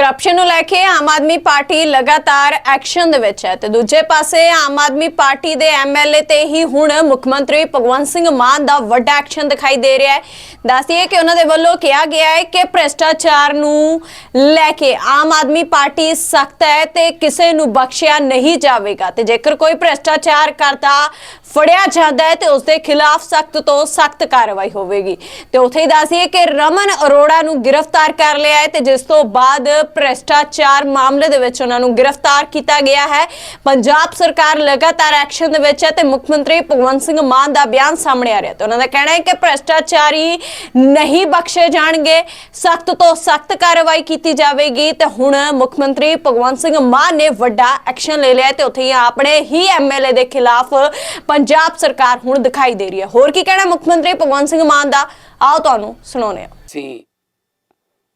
Corruption ਨੂੰ ਲੈ ਕੇ ਆਮ Aadmi party ਲਗਾਤਾਰ ਐਕਸ਼ਨ ਦੇ ਵਿੱਚ ਹੈ ਤੇ ਦੂਜੇ ਪਾਸੇ ਆਮ ਆਦਮੀ ਪਾਰਟੀ ਦੇ ਐਮਐਲਏ ਤੇ ਹੀ ਹੁਣ ਮੁੱਖ ਮੰਤਰੀ ਭਗਵੰਤ ਸਿੰਘ ਮਾਨ ਦਾ ਵੱਡਾ ਐਕਸ਼ਨ ਦਿਖਾਈ ਦੇ ਰਿਹਾ ਹੈ। ਦੱਸਦੀਏ ਕਿ ਉਹਨਾਂ ਦੇ ਵੱਲੋਂ ਕਿਹਾ ਗਿਆ ਹੈ ਕਿ ਭ੍ਰਿਸ਼ਟਾਚਾਰ ਨੂੰ ਲੈ ਕੇ ਆਮ ਆਦਮੀ ਪਾਰਟੀ ਸਖਤ ਹੈ ਤੇ ਕਿਸੇ ਨੂੰ ਬਖਸ਼ਿਆ ਨਹੀਂ ਜਾਵੇਗਾ ਤੇ ਜੇਕਰ ਕੋਈ ਭ੍ਰਿਸ਼ਟਾਚਾਰ ਕਰਦਾ, ਫੜਿਆ ਜਾਂਦਾ ਹੈ ਤੇ ਉਸ ਦੇ ਖਿਲਾਫ ਸਖਤ ਤੋਂ ਸਖਤ ਕਾਰਵਾਈ ਹੋਵੇਗੀ। ਤੇ ਉੱਥੇ ਹੀ ਦੱਸਦੀਏ ਕਿ ਰਮਨ ਅਰੋੜਾ ਨੂੰ ਗ੍ਰਿਫਤਾਰ ਕਰ ਲਿਆ ਹੈ ਤੇ ਜਿਸ ਤੋਂ ਬਾਅਦ ਭ੍ਰਿਸ਼ਟਾਚਾਰ ਮਾਮਲੇ ਦੇ ਵਿੱਚ ਉਹਨਾਂ ਨੂੰ ਗ੍ਰਿਫਤਾਰ ਕੀਤਾ ਗਿਆ ਹੈ। ਪੰਜਾਬ ਸਰਕਾਰ ਲਗਾਤਾਰ ਐਕਸ਼ਨ ਦੇ ਵਿੱਚ ਹੈ ਤੇ ਮੁੱਖ ਮੰਤਰੀ ਭਗਵੰਤ ਸਿੰਘ ਮਾਨ ਦਾ ਬਿਆਨ ਸਾਹਮਣੇ ਆ ਰਿਹਾ ਤੇ ਉਹਨਾਂ ਦਾ ਕਹਿਣਾ ਹੈ ਕਿ ਭ੍ਰਿਸ਼ਟਾਚਾਰੀ ਨਹੀਂ ਬਖਸ਼ੇ ਜਾਣਗੇ, ਸਖਤ ਤੋਂ ਸਖਤ ਕਾਰਵਾਈ ਕੀਤੀ ਜਾਵੇਗੀ ਤੇ ਹੁਣ ਮੁੱਖ ਮੰਤਰੀ ਭਗਵੰਤ ਸਿੰਘ ਮਾਨ ਨੇ ਵੱਡਾ ਐਕਸ਼ਨ ਲੈ ਲਿਆ ਤੇ ਉੱਥੇ ਹੀ ਆਪਣੇ ਹੀ ਐਮਐਲਏ ਦੇ ਖਿਲਾਫ ਪੰਜਾਬ ਸਰਕਾਰ ਹੁਣ ਦਿਖਾਈ ਦੇ ਰਹੀ ਹੈ। ਹੋਰ ਕੀ ਕਹਿਣਾ ਮੁੱਖ ਮੰਤਰੀ ਭਗਵੰਤ ਸਿੰਘ ਮਾਨ ਦਾ? ਆਓ ਤੁਹਾਨੂੰ ਸੁਣਾਉਂਦੇ ਹਾਂ। ਅਸੀਂ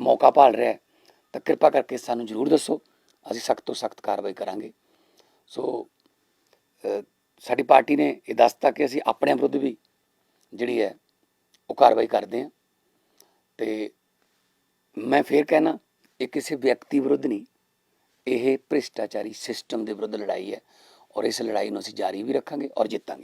ਮੌਕਾ ਭਾਲ ਰਿਹਾ ਤਾਂ ਕਿਰਪਾ ਕਰਕੇ ਸਾਨੂੰ ਜ਼ਰੂਰ ਦੱਸੋ, ਅਸੀਂ ਸਖਤ ਤੋਂ ਸਖਤ ਕਾਰਵਾਈ ਕਰਾਂਗੇ। ਸੋ ਸਾਡੀ ਪਾਰਟੀ ਨੇ ਇਹ ਦੱਸਤਾ ਕਿ ਅਸੀਂ ਆਪਣੇ ਵਿਰੁੱਧ ਵੀ ਜਿਹੜੀ ਹੈ, ਉਹ ਕਾਰਵਾਈ ਕਰਦੇ ਹਾਂ। ਤੇ ਮੈਂ ਫੇਰ ਕਹਿਣਾ, ਇਹ ਕਿਸੇ ਵਿਅਕਤੀ ਵਿਰੁੱਧ ਨਹੀਂ, ਇਹ ਭ੍ਰਿਸ਼ਟਾਚਾਰੀ ਸਿਸਟਮ ਦੇ ਵਿਰੁੱਧ ਲੜਾਈ ਹੈ ਔਰ ਇਸ ਲੜਾਈ ਨੂੰ ਅਸੀਂ ਜਾਰੀ ਵੀ ਰੱਖਾਂਗੇ ਔਰ ਜਿੱਤਾਂਗੇ।